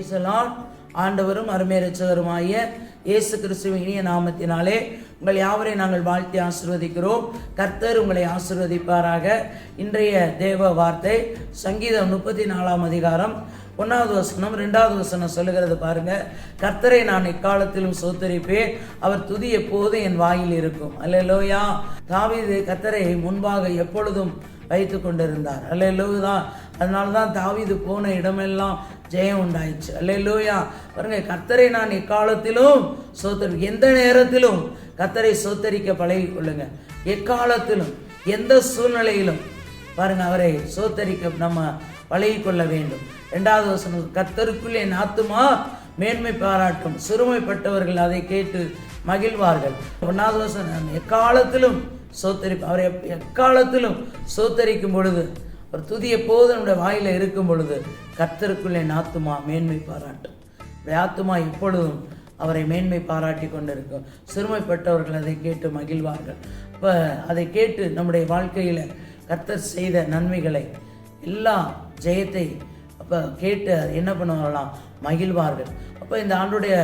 பிரைசலான் ஆண்டவரும் அருமையரட்சகருமாய இயேசு கிறிஸ்துவின் இனிய நாமத்தினாலே உங்கள் யாவரையும் நாங்கள் வாழ்த்தி ஆசிர்வதிக்கிறோம். கர்த்தர் உங்களை ஆசிர்வதிப்பாராக. இன்றைய தேவ வார்த்தை சங்கீதம் முப்பத்தி நாலாம் அதிகாரம் ஒன்றாவது வசனம் ரெண்டாவது வசனம் சொல்லுகிறது பாருங்க. கர்த்தரை நான் எக்காலத்திலும் சோத்தரிப்பேன் அவர் துதி எப்போதும் என் வாயில் இருக்கும். அல்லேலூயா தாவீது கர்த்தரை முன்பாக எப்பொழுதும் வைத்து கொண்டிருந்தார். அல்லேலூயா அதனால தான் தாவிது போன இடமெல்லாம் ஜெயம் உண்டாயிடுச்சு. அல்லேலூயா. பாருங்க கத்தரை நான் எக்காலத்திலும் சோத்தரி எந்த நேரத்திலும் கத்தரை சோத்தரிக்க பழகி கொள்ளுங்க எக்காலத்திலும் எந்த சூழ்நிலையிலும் பாருங்க அவரை சோத்தரிக்க நம்ம பழகி கொள்ள வேண்டும். ரெண்டாவது வசனம் கத்தருக்குள்ளே நாத்துமா மேன்மை பாராட்டும். சிறுமைப்பட்டவர்கள் அதை கேட்டு மகிழ்வார்கள். ஒன்றாவது வசனம் எக்காலத்திலும் சோத்தரிப்பு அவரை எக்காலத்திலும் சோத்தரிக்கும் பொழுது ஒரு துதி எப்போது நம்முடைய வாயில் இருக்கும் பொழுது கர்த்தருக்குள்ளே நாத்துமா மேன்மை பாராட்டும். ஆத்துமா எப்பொழுதும் அவரை மேன்மை பாராட்டி கொண்டிருக்கும். சிறுமைப்பட்டவர்கள் அதை கேட்டு மகிழ்வார்கள். இப்போ அதை கேட்டு நம்முடைய வாழ்க்கையில் கர்த்தர் செய்த நன்மைகளை எல்லா ஜெயத்தை அப்போ கேட்டு என்ன பண்ணுவாங்களாம் மகிழ்வார்கள். அப்போ இந்த ஆண்டுடைய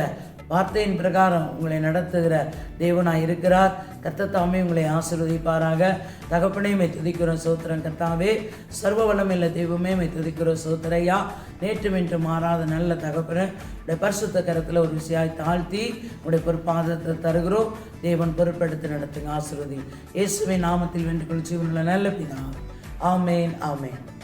வார்த்தையின் பிரகாரம் உங்களை நடத்துகிற தேவனாய் இருக்கிறார். கத்தத்தாமே உங்களை ஆசிர்வதிப்பாராக. தகப்பனே மை துதிக்கிறோம் சோத்திரம் கத்தாவே சர்வ இல்லை தெய்வமே மை துதிக்கிறோம் சோத்திரையா. நேற்று இன்று மாறாத நல்ல தகப்பன உடைய பரிசுத்த கரத்தில் ஒரு விஷயாய் தாழ்த்தி உடைய பொறுப்பாதத்தை தருகிறோம். தேவன் பொறுப்பெடுத்து நடத்துங்க ஆசிர்வதி. இயேசுவை நாமத்தில் வென்று கொள் உள்ள நல்ல பிதா. ஆமேன் ஆமேன்.